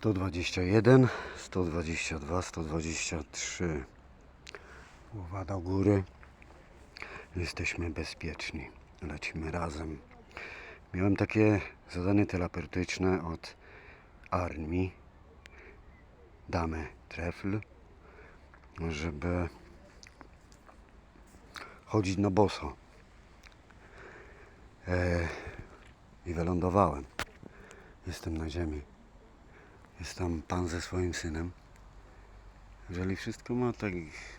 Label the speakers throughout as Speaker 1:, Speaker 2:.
Speaker 1: 121, 122, 123. Głowa do góry. Jesteśmy bezpieczni. Lecimy razem. Miałem takie zadanie terapeutyczne od armii, damy trefl, żeby chodzić na boso. E, I wylądowałem. Jestem na ziemi. Jest tam pan ze swoim synem. Jeżeli wszystko ma tak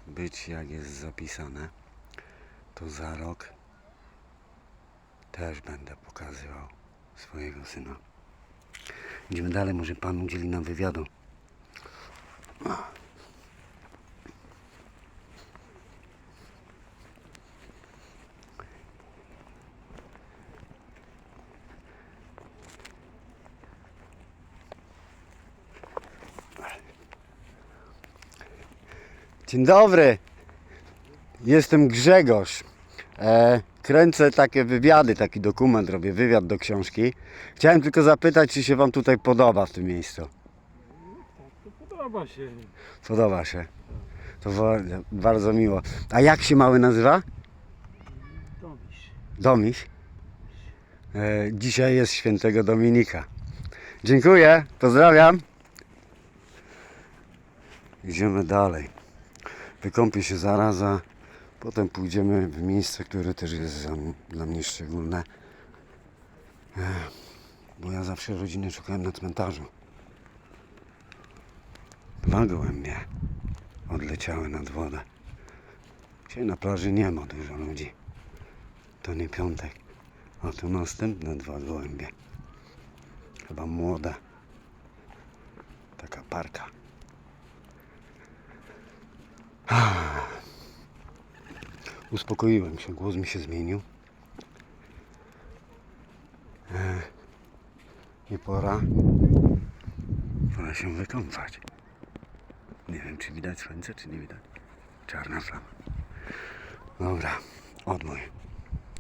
Speaker 1: być, jak jest zapisane, to za rok też będę pokazywał swojego syna. Idziemy dalej, może pan udzieli nam wywiadu. Dzień dobry. Jestem Grzegorz. E, kręcę takie wywiady, taki dokument, robię wywiad do książki. Chciałem tylko zapytać, czy się Wam tutaj podoba w tym miejscu.
Speaker 2: To podoba się.
Speaker 1: Podoba się. To wa- bardzo miło. A jak się mały nazywa?
Speaker 2: Domiś.
Speaker 1: Domiś. E, dzisiaj jest świętego Dominika. Dziękuję, pozdrawiam. Idziemy dalej. Wykąpię się zaraz, a potem pójdziemy w miejsce, które też jest dla mnie szczególne. Bo ja zawsze rodziny szukałem na cmentarzu. Dwa gołębie odleciały nad wodę. Dzisiaj na plaży nie ma dużo ludzi. To nie piątek. A tu następne dwa gołębie. Chyba młoda. Taka parka. Uspokoiłem się, głos mi się zmienił. E, I pora. Pora się wykąpać. Nie wiem, czy widać słońce, czy nie widać. Czarna flama. Dobra, odmój.